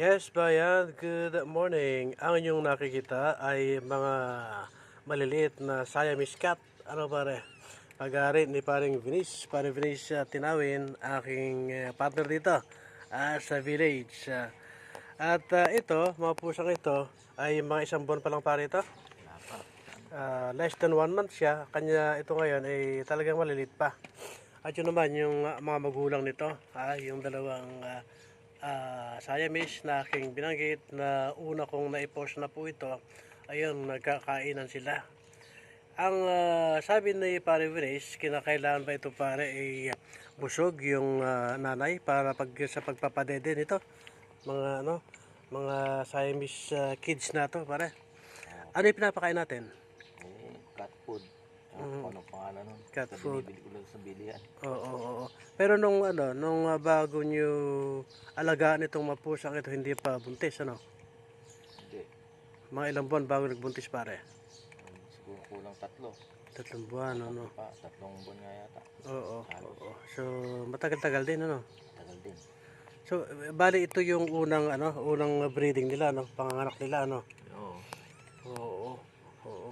Yes, bayan, good morning. Ang inyong nakikita ay mga maliliit na Siamese cat. Ano pare? Pag-ari ni paring Vinice, paring Vinice uh, Tinawin, aking uh, partner dito ah, sa village. Ah, at ah, ito, mga pusang ito, ay mga isang buwan pa lang pare ito. Ah, less than one month siya. Kanya ito ngayon ay talagang maliliit pa. At yun naman yung ah, mga magulang nito, ah, yung dalawang ah, Siamese na aking binanggit na una kong naipost na po ito, ayun, nagkakainan sila. Ang ah, sabi ni Pare Vines, kinakailangan ba ito pare ay busog yung ah, nanay para pag sa pagpapadede nito? Mga ano, mga Siamese ah, kids na to pare. Ano yung pinapakain natin? Eh, cat food. Ah, Ano pangalan nun? Cat Sa food. Binibili ko lang sa bilihan. Oo, oo, oo. Pero nung ano, nung ah, bago nyo alagaan itong mapusang ito, hindi pa buntis, ano? Hindi. Mga ilang buwan bago nagbuntis pare? Um, siguro kulang tatlo. Tatlong buwan, ano? Pa, tatlong buwan nga yata. Oo, oo. So, matagal-tagal din, ano? Tagal din. So, bali ito yung unang, ano, unang breeding nila, ano? Panganganak nila, ano? Oo. Oo, oo.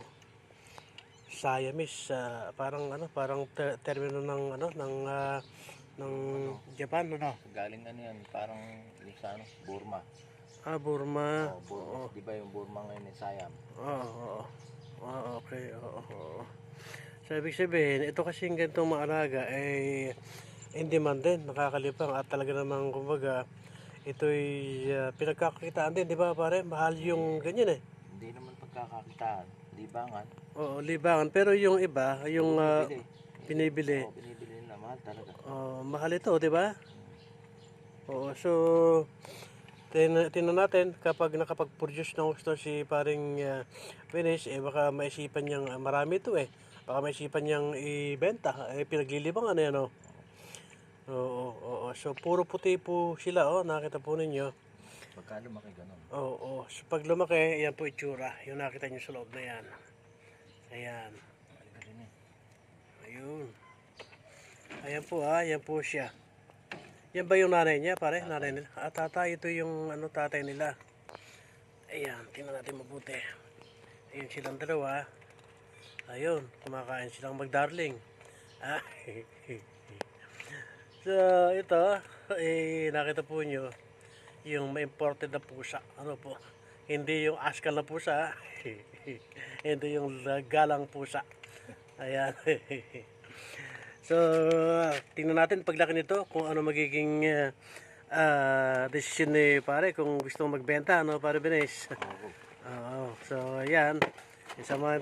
Siamese, ah, parang, ano, parang ter- termino ng, ano, ng, ah, ng Japan, ano? Galing ano yan, parang yung sa ano, Burma. Ah, Burma. Oh, Burma. Di ba yung Burma ngayon ni Siam? Oo, oo. Ah, okay, oo, oo. So, ibig sabihin, ito kasing ganitong mga alaga, eh, in demand din, nakakalipang, at talaga namang, kumbaga, ito'y uh, pinagkakakitaan din, di ba pare? Mahal yung ganyan eh. Hindi naman pagkakakitaan. Libangan. Oo, libangan. Pero yung iba, yung ah, Bili. pinibili, Oo, binibili nila. Mahal talaga. oh, mahal ito, di ba? Oo, so, tin tingnan natin kapag nakapag-produce ng gusto si paring uh, Venice, eh baka maisipan niyang ah, marami ito eh. Baka maisipan niyang ibenta. Eh, pinaglilibangan na yan, oh. Oo, oo, So, puro puti po sila, oh. Nakita po ninyo. Pagka lumaki ganun. Oo, So, pag lumaki, yan po itsura. Yung nakita niyo sa loob na yan. Ayan. Ayun. Ayan po ah, yan po siya. Yan ba yung nanay niya, pare? Nanay nila. Ah, tatay, ito yung ano, tatay nila. Ayan, tingnan natin mabuti. Ayun silang dalawa. Ayun, kumakain silang magdarling. Ah, so, ito, eh, nakita po nyo, yung may imported na pusa. Ano po? Hindi yung askal na pusa. Hindi yung galang pusa. Ayan. so, tingnan natin paglaki nito kung ano magiging uh, uh, decision ni pare kung gusto magbenta, ano pare Benes. Oo. Oo. So, ayan. Sa mga